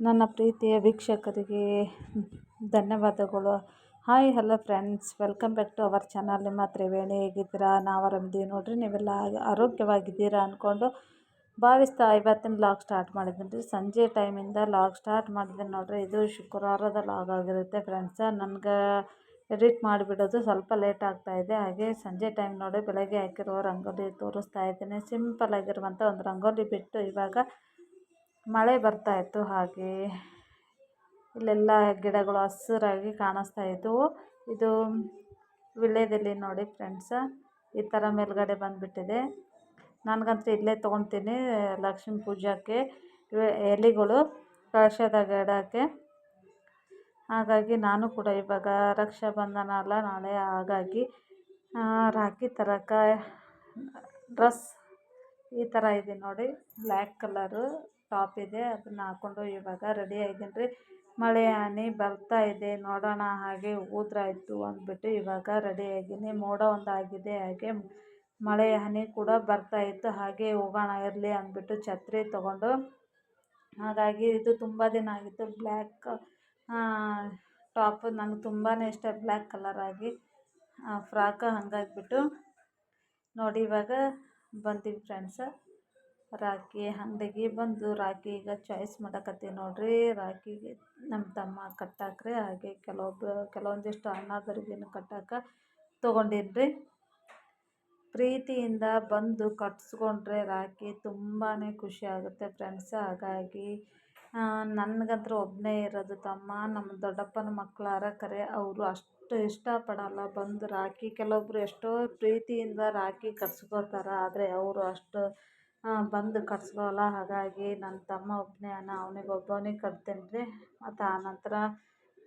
ನನ್ನ ಪ್ರೀತಿಯ ವೀಕ್ಷಕರಿಗೆ ಧನ್ಯವಾದಗಳು. Hi, hello friends. Welcome back to our channel. ನಿಮ್ಮ ತ್ರಿವೇಣಿ ಹೇಗಿದ್ದೀರಾ? ನಾವು ಆರಾಮಿದ್ದೀವಿ ನೋಡಿರಿ. ನೀವೆಲ್ಲ ಆರೋಗ್ಯವಾಗಿದ್ದೀರಾ ಅಂದ್ಕೊಂಡು ಭಾವಿಸ್ತಾ ಇವತ್ತಿನ ಲಾಗ್ ಸ್ಟಾರ್ಟ್ ಮಾಡಿದ್ದೀನಿ ರೀ ಸಂಜೆ ಟೈಮಿಂದ ಲಾಗ್ ಸ್ಟಾರ್ಟ್ ಮಾಡಿದ್ದೀನಿ ನೋಡಿರಿ. ಇದು ಶುಕ್ರವಾರದ ಲಾಗ್ ಆಗಿರುತ್ತೆ ಫ್ರೆಂಡ್ಸ. ನನಗೆ ಎಡಿಟ್ ಮಾಡಿಬಿಡೋದು ಸ್ವಲ್ಪ ಲೇಟ್ ಆಗ್ತಾಯಿದೆ ಹಾಗೆ ಸಂಜೆ ಟೈಮ್ ನೋಡಿ ಬೆಳಗ್ಗೆ ಹಾಕಿರೋ ರಂಗೋಲಿ ತೋರಿಸ್ತಾ ಇದ್ದೀನಿ. ಸಿಂಪಲ್ ಆಗಿರುವಂಥ ಒಂದು ರಂಗೋಲಿ ಬಿಟ್ಟು ಇವಾಗ ಮಳೆ ಬರ್ತಾಯಿತ್ತು ಹಾಗೆ. ಇಲ್ಲೆಲ್ಲ ಗಿಡಗಳು ಹಸಿರಾಗಿ ಕಾಣಿಸ್ತಾ ಇದ್ದವು ಇದು ವಿಳ್ಯದೆಲೆ ನೋಡಿ ಫ್ರೆಂಡ್ಸ, ಈ ಥರ ಮೇಲ್ಗಡೆ ಬಂದುಬಿಟ್ಟಿದೆ. ನನಗಂತೂ ಇಲ್ಲೇ ತೊಗೊತೀನಿ ಲಕ್ಷ್ಮೀ ಪೂಜೆಗೆ ಎಲೆಗಳು ಕಳಶದ ಗಿಡಕ್ಕೆ. ಹಾಗಾಗಿ ನಾನು ಕೂಡ ಇವಾಗ ರಕ್ಷಾಬಂಧನ ಅಲ್ಲ, ನಾಳೆ ಹಾಗಾಗಿ ರಾಖಿ ತರಕ ಡ್ರೆಸ್ ಈ ಥರ ಇದೆ ನೋಡಿ ಬ್ಲ್ಯಾಕ್ ಕಲರು. ಟಾಪ್ ಇದೆ, ಅದನ್ನು ಹಾಕ್ಕೊಂಡು ಇವಾಗ ರೆಡಿ ಆಗಿದ್ದೀನಿ. ರೀ ಮಳೆ ಹನಿ ಬರ್ತಾ ಇದೆ, ನೋಡೋಣ ಹಾಗೆ ಊದ್ರಾಯಿತು ಅಂದ್ಬಿಟ್ಟು ಇವಾಗ ರೆಡಿ ಆಗಿನಿ ಮೋಡ ಒಂದು ಆಗಿದೆ ಹಾಗೆ ಮಳೆ ಹನಿ ಕೂಡ ಬರ್ತಾ ಇತ್ತು. ಹಾಗೆ ಹೋಗೋಣ ಇರಲಿ ಅಂದ್ಬಿಟ್ಟು ಛತ್ರಿ ತಗೊಂಡು. ಹಾಗಾಗಿ ಇದು ತುಂಬ ದಿನ ಆಗಿತ್ತು. ಬ್ಲ್ಯಾಕ್ ಟಾಪ್ ನನಗೆ ತುಂಬಾ ಇಷ್ಟ. ಬ್ಲ್ಯಾಕ್ ಕಲರಾಗಿ ಫ್ರಾಕ್ ಹಂಗಾಗಿಬಿಟ್ಟು ನೋಡಿ ಇವಾಗ ಬಂತೀವಿ ಫ್ರೆಂಡ್ಸ. ರಾಖಿ ಅಂಗಡಿಗೆ ಬಂದು ರಾಖಿ ಈಗ ಚಾಯ್ಸ್ ಮಾಡಕತ್ತೀವಿ ನೋಡಿರಿ. ರಾಖಿಗೆ ನಮ್ಮ ತಮ್ಮ ಕಟ್ಟಾಕ್ರಿ, ಹಾಗೆ ಕೆಲವೊಬ್ಬರು ಕೆಲವೊಂದಿಷ್ಟು ಅಣ್ಣದವ್ರಿಗೇನು ಕಟ್ಟಾಕ ತೊಗೊಂಡೀನಿ ರೀ ಪ್ರೀತಿಯಿಂದ ಬಂದು ಕಟ್ಸ್ಕೊಂಡ್ರೆ ರಾಖಿ ತುಂಬಾ ಖುಷಿ ಆಗುತ್ತೆ ಫ್ರೆಂಡ್ಸ್ ಹಾಗಾಗಿ ನನಗಂತೂ ಒಬ್ಬನೇ ಇರೋದು ತಮ್ಮ, ನಮ್ಮ ದೊಡ್ಡಪ್ಪನ ಮಕ್ಕಳಾರ ಕರೆ ಅವರು ಅಷ್ಟು ಇಷ್ಟಪಡಲ್ಲ. ಬಂದು ರಾಖಿ ಕೆಲವೊಬ್ಬರು ಎಷ್ಟೋ ಪ್ರೀತಿಯಿಂದ ರಾಖಿ ಕಟ್ಸ್ಕೊತಾರೆ, ಆದರೆ ಅವರು ಅಷ್ಟು ಬಂದು ಕಟ್ಸ್ಕೊಳಲ್ಲ ಹಾಗಾಗಿ ನನ್ನ ತಮ್ಮ ಒಬ್ಬನೇ ಅವ್ನಿಗೆ ಒಬ್ಬನಿಗೆ ಕಟ್ತೇನೆ ರೀ. ಮತ್ತು ಆನಂತರ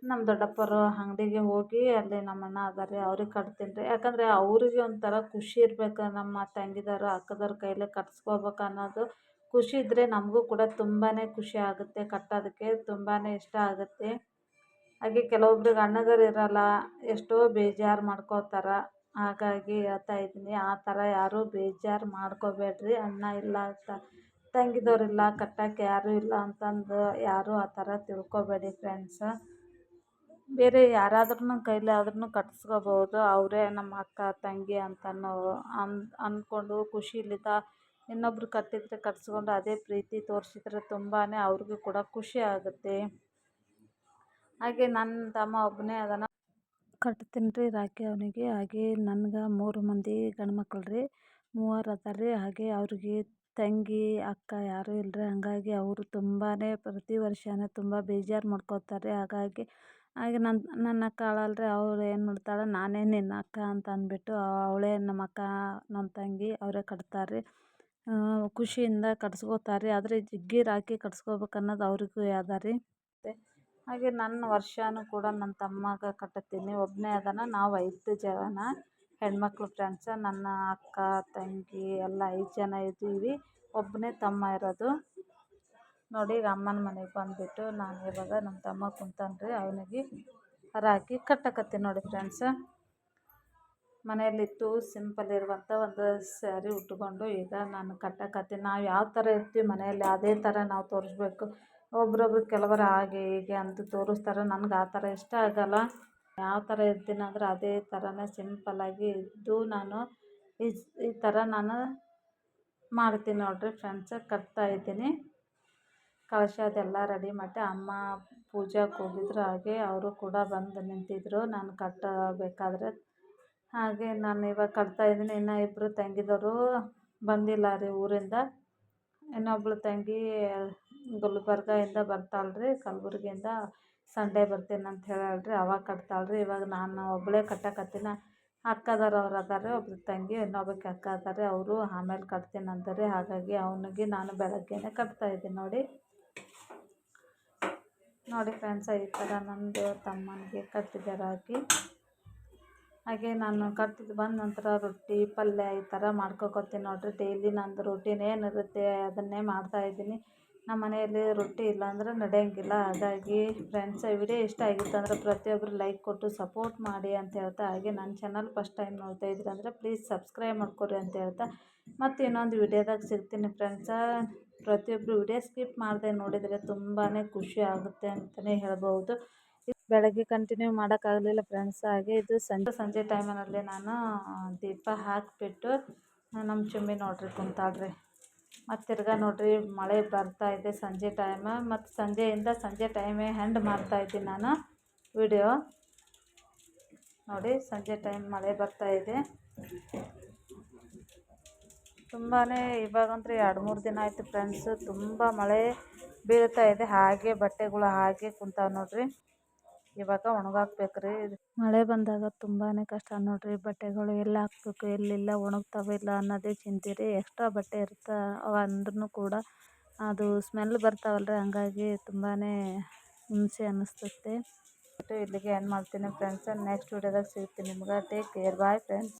ನಮ್ಮ ದೊಡ್ಡಪ್ಪರು ಅಂಗಡಿಗೆ ಹೋಗಿ ಅಲ್ಲಿ ನಮ್ಮ ಅಣ್ಣ ಅದಾರೆ ಅವ್ರಿಗೆ ಕಟ್ತೀನಿ ರೀ. ಯಾಕಂದರೆ ಅವ್ರಿಗೆ ಒಂಥರ ಖುಷಿ ಇರ್ಬೇಕು ನಮ್ಮ ತಂಗಿದೋರು ಅಕ್ಕದೋರ ಕೈಲಿ ಕಟ್ಸ್ಕೊಬೇಕು ಅನ್ನೋದು ಖುಷಿ ಇದ್ದರೆ ನಮಗೂ ಕೂಡ ತುಂಬಾ ಖುಷಿ ಆಗುತ್ತೆ ಕಟ್ಟೋದಕ್ಕೆ ತುಂಬಾ ಇಷ್ಟ ಆಗುತ್ತೆ. ಹಾಗೆ ಕೆಲವೊಬ್ರಿಗೆ ಅಣ್ಣಂದಿರು ಇರೋಲ್ಲ, ಎಷ್ಟೋ ಬೇಜಾರು ಮಾಡ್ಕೋತಾರೆ. ಹಾಗಾಗಿ ಹೇಳ್ತಾ ಇದ್ದೀನಿ, ಆ ಥರ ಯಾರೂ ಬೇಜಾರು ಮಾಡ್ಕೋಬೇಡ್ರಿ, ಅಣ್ಣ ಇಲ್ಲ ಅಂತ. ತಂಗಿದವರಿಲ್ಲ, ಕಟ್ಟಕ್ಕೆ ಯಾರೂ ಇಲ್ಲ ಅಂತಂದು ಯಾರೂ ಆ ಥರ ತಿಳ್ಕೊಬೇಡಿ ಫ್ರೆಂಡ್ಸ ಬೇರೆ ಯಾರಾದ್ರೂ ಕೈಲಿ ಆದ್ರೂ ಕಟ್ಸ್ಕೊಬೋದು, ಅವರೇ ನಮ್ಮ ಅಕ್ಕ, ತಂಗಿ ಅಂತ ಅನ್ ಅಂದ್ಕೊಂಡು ಖುಷಿಲಿದ್ದ ಇನ್ನೊಬ್ರು ಕಟ್ಟಿದರೆ ಕಟ್ಸ್ಕೊಂಡು ಅದೇ ಪ್ರೀತಿ ತೋರಿಸಿದ್ರೆ ತುಂಬಾ ಅವ್ರಿಗೂ ಕೂಡ ಖುಷಿ ಆಗುತ್ತೆ. ಹಾಗೆ ನನ್ನ ತಮ್ಮ ಒಬ್ಬನೇ ಅದನ್ನು ಕಟ್ತೀನಿ ರೀ ರಾಖಿ ಅವನಿಗೆ. ಹಾಗೆ ನನ್ಗೆ ಮೂರು ಮಂದಿ ಗಂಡು ಮಕ್ಳು ರೀ ಮೂವರು ಅದಾರ ರೀ ಹಾಗೆ ಅವ್ರಿಗೆ ತಂಗಿ, ಅಕ್ಕ ಯಾರೂ ಇಲ್ಲ ರೀ ಹಾಗಾಗಿ ಅವರು ತುಂಬಾ ಪ್ರತಿ ವರ್ಷವೂ ತುಂಬ ಬೇಜಾರು ಮಾಡ್ಕೋತಾರೆ ಹಾಗಾಗಿ, ಹಾಗೆ ನನ್ನ ನನ್ನ ಅಕ್ಕ ಅಳಲ್ಲ ಅವ್ರು ಏನು ಮಾಡ್ತಾಳೆ, ನಾನೇ ನಿನ್ನ ಅಕ್ಕ ಅಂತ ಅಂದ್ಬಿಟ್ಟು ಅವಳೇ ನಮ್ಮ ಅಕ್ಕ, ನಮ್ಮ ತಂಗಿ ಅವರೇ ಕಟ್ತಾರೆ ರೀ ಖುಷಿಯಿಂದ ಕಟ್ಸ್ಕೊತಾರೆ ರೀ ಆದರೆ ಜಿಗ್ಗಿ ರಾಖಿ ಕಟ್ಸ್ಕೊಬೇಕು ಅನ್ನೋದು ಅವ್ರಿಗೂ ಅದ ರೀ. ಹಾಗೆ ನನ್ನ ವರ್ಷಾನು ಕೂಡ ನನ್ನ ತಮ್ಮಗ ಕಟ್ಟುತ್ತೀನಿ. ಒಬ್ಬನೇ ಅದಾನ, ನಾವು ಐದು ಜನ ಹೆಣ್ಮಕ್ಳು ಫ್ರೆಂಡ್ಸ್ ನನ್ನ ಅಕ್ಕ, ತಂಗಿ ಎಲ್ಲ ಐದು ಜನ ಇದ್ದೀವಿ. ಒಬ್ಬನೇ ತಮ್ಮ ಇರೋದು. ನೋಡಿ ಈಗ ಅಮ್ಮನ ಮನೆಗೆ ಬಂದುಬಿಟ್ಟು ನಾನು ಇವಾಗ ನಮ್ಮ ತಮ್ಮ ಕುಂತಾನೆ ರೀ ಅವನಿಗೆ ರಾಖಿ ಕಟ್ಟಕತ್ತೀನಿ ನೋಡಿ ಫ್ರೆಂಡ್ಸ ಮನೆಯಲ್ಲಿತ್ತು ಸಿಂಪಲ್ ಇರುವಂಥ ಒಂದು ಸ್ಯಾರಿ ಉಟ್ಕೊಂಡು ಈಗ ನಾನು ಕಟ್ಟಕತ್ತೀನಿ. ನಾವು ಯಾವ ಥರ ಇರ್ತೀವಿ ಮನೆಯಲ್ಲಿ, ಅದೇ ಥರ ನಾವು ತೋರಿಸ್ಬೇಕು. ಒಬ್ರೊಬ್ರು ಕೆಲವರು ಹಾಗೆ ಹೀಗೆ ಅಂತ ತೋರಿಸ್ತಾರೆ. ನನ್ಗೆ ಆ ಥರ ಇಷ್ಟ ಆಗೋಲ್ಲ. ಯಾವ ಥರ ಇರ್ತೀನಿ ಅಂದರೆ ಅದೇ ಥರನೇ ಸಿಂಪಲ್ಲಾಗಿ ಇದ್ದು ನಾನು ಈ ಥರ ನಾನು ಮಾಡ್ತೀನಿ ನೋಡಿರಿ ಫ್ರೆಂಡ್ಸ್ ಕಟ್ತಾ ಇದ್ದೀನಿ. ಕಳಶ ಅದೆಲ್ಲ ರೆಡಿ ಮಾಡಿ ಅಮ್ಮ ಪೂಜೆಗೆ ಹೋಗಿದ್ರು, ಹಾಗೆ ಅವರು ಕೂಡ ಬಂದು ನಿಂತಿದ್ದರು ನಾನು ಕಟ್ಟಬೇಕಾದ್ರೆ. ಹಾಗೆ ನಾನು ಇವಾಗ ಕಟ್ತಾಯಿದ್ದೀನಿ ಇನ್ನು ಇಬ್ಬರು ತಂಗಿದವರು ಬಂದಿಲ್ಲ ರೀ ಊರಿಂದ. ಇನ್ನೊಬ್ಬಳು ತಂಗಿ ಗುಲ್ಬರ್ಗದಿಂದ ಬರ್ತಾಳೆ ರೀ ಕಲಬುರ್ಗಿಯಿಂದ ಸಂಡೇ ಬರ್ತೀನಿ ಅಂತ ಹೇಳ್ಯಾಳೆ ರೀ ಅವಾಗ ಕಟ್ತಾಳೆ ರೀ ಇವಾಗ ನಾನು ಒಬ್ಬಳೇ ಕಟ್ಟಕತ್ತೀನಿ, ಅಕ್ಕದವ್ರು ಅವ್ರು ಅದಾರೆ ಒಬ್ರು ತಂಗಿ, ಇನ್ನೊಬ್ಬಾಕಿ ಅಕ್ಕ ಅದಾರೆ ಅವರು ಆಮೇಲೆ ಕಟ್ತೀನಿ ಅಂತಾರೆ ಹಾಗಾಗಿ ಅವನಿಗೆ ನಾನು ಬೆಳಗ್ಗೆನೇ ಕಟ್ತಾಯಿದ್ದೀನಿ ನೋಡಿ. ನೋಡಿ ಫ್ರೆಂಡ್ಸ್, ಈ ಥರ ನಂದು ತಮ್ಮನಿಗೆ ಕಟ್ಟಿದ್ದಾರೆ ಹಾಕಿ ಹಾಗೆ ನಾನು ಕಟ್ಟಿದ್ದು ಬಂದ ನಂತರ ರೊಟ್ಟಿ, ಪಲ್ಯ ಈ ಥರ ಮಾಡ್ಕೊಕೊತೀನಿ ನೋಡಿರಿ, ಡೈಲಿ ನಂದು ರೊಟೀನ್ ಏನಿರುತ್ತೆ ಅದನ್ನೇ ಮಾಡ್ತಾಯಿದ್ದೀನಿ ನಮ್ಮ ಮನೆಯಲ್ಲಿ ರೊಟ್ಟಿ ಇಲ್ಲ ಅಂದ್ರೆ ನಡೆಯೋಂಗಿಲ್ಲ. ಹಾಗಾಗಿ ಫ್ರೆಂಡ್ಸ್ ವಿಡಿಯೋ ಇಷ್ಟ ಆಗಿತ್ತು ಅಂದರೆ ಪ್ರತಿಯೊಬ್ಬರು ಲೈಕ್ ಕೊಟ್ಟು ಸಪೋರ್ಟ್ ಮಾಡಿ ಅಂತ ಹೇಳ್ತಾ, ಹಾಗೆ ನನ್ನ ಚಾನಲ್ ಫಸ್ಟ್ ಟೈಮ್ ನೋಡ್ತಾ ಇದ್ರಿ ಅಂದರೆ ಪ್ಲೀಸ್ ಸಬ್ಸ್ಕ್ರೈಬ್ ಮಾಡ್ಕೊರಿ ಅಂತ ಹೇಳ್ತಾ. ಮತ್ತು ಇನ್ನೊಂದು ವಿಡಿಯೋದಾಗ ಸಿಗ್ತೀನಿ ಫ್ರೆಂಡ್ಸ ಪ್ರತಿಯೊಬ್ಬರು ವಿಡಿಯೋ ಸ್ಕಿಪ್ ಮಾಡದೆ ನೋಡಿದರೆ ತುಂಬಾ ಖುಷಿ ಆಗುತ್ತೆ ಅಂತಲೇ ಹೇಳ್ಬೋದು ಬೆಳಗ್ಗೆ ಕಂಟಿನ್ಯೂ ಮಾಡೋಕ್ಕಾಗಲಿಲ್ಲ ಫ್ರೆಂಡ್ಸ್ ಹಾಗೆ ಇದು ಸಂಜೆ ಸಂಜೆ ಟೈಮಿನಲ್ಲಿ ನಾನು ದೀಪ ಹಾಕಿಬಿಟ್ಟು, ನಮ್ಮ ಚುಮ್ಮಿ ನೋಡ್ರಿ ಕುಂತಾಳ್ರಿ. ಮತ್ತು ತಿರ್ಗಿ ನೋಡಿರಿ ಮಳೆ ಬರ್ತಾ ಇದೆ ಸಂಜೆ ಟೈಮ ಮತ್ತು ಸಂಜೆಯಿಂದ ಸಂಜೆ ಟೈಮೇ ಹೆಂಡ್ ಮಾಡ್ತಾ ಇದ್ದೀನಿ ನಾನು ವಿಡಿಯೋ ನೋಡಿ ಸಂಜೆ ಟೈಮ್ ಮಳೆ ಬರ್ತಾ ಇದೆ. ತುಂಬಾ ಇವಾಗಂದ್ರೆ ಎರಡು ಮೂರು ದಿನ ಆಯಿತು ಫ್ರೆಂಡ್ಸು ತುಂಬ ಮಳೆ ಬೀಳ್ತಾ ಇದೆ. ಹಾಗೆ ಬಟ್ಟೆಗಳು ಹಾಗೆ ಕುಂತಾವೆ ನೋಡ್ರಿ. ಇವಾಗ ಒಣಗಾಕ್ಬೇಕ್ರಿ. ಮಳೆ ಬಂದಾಗ ತುಂಬಾ ಕಷ್ಟ ನೋಡ್ರಿ ಬಟ್ಟೆಗಳು ಎಲ್ಲಿ ಹಾಕ್ಬೇಕು ಎಲ್ಲಿಲ್ಲ ಒಣಗ್ತಾವೆ ಇಲ್ಲ ಅನ್ನೋದೇ ಚಿಂತೆ ರೀ. ಎಕ್ಸ್ಟ್ರಾ ಬಟ್ಟೆ ಇರ್ತಾವೆ ಅಂದ್ರೂ ಕೂಡ ಅದು ಸ್ಮೆಲ್ ಬರ್ತಾವಲ್ರಿ ಹಂಗಾಗಿ ತುಂಬಾ ಹಿಂಸೆ ಅನ್ನಿಸ್ತೈತೆ. ಇಲ್ಲಿಗೆ ಏನು ಮಾಡ್ತೀನಿ ಫ್ರೆಂಡ್ಸ್ ನೆಕ್ಸ್ಟ್ ವೀಡಿಯೋದಾಗ ಸಿಗ್ತೀನಿ ನಿಮ್ಗೆ. Take care bye friends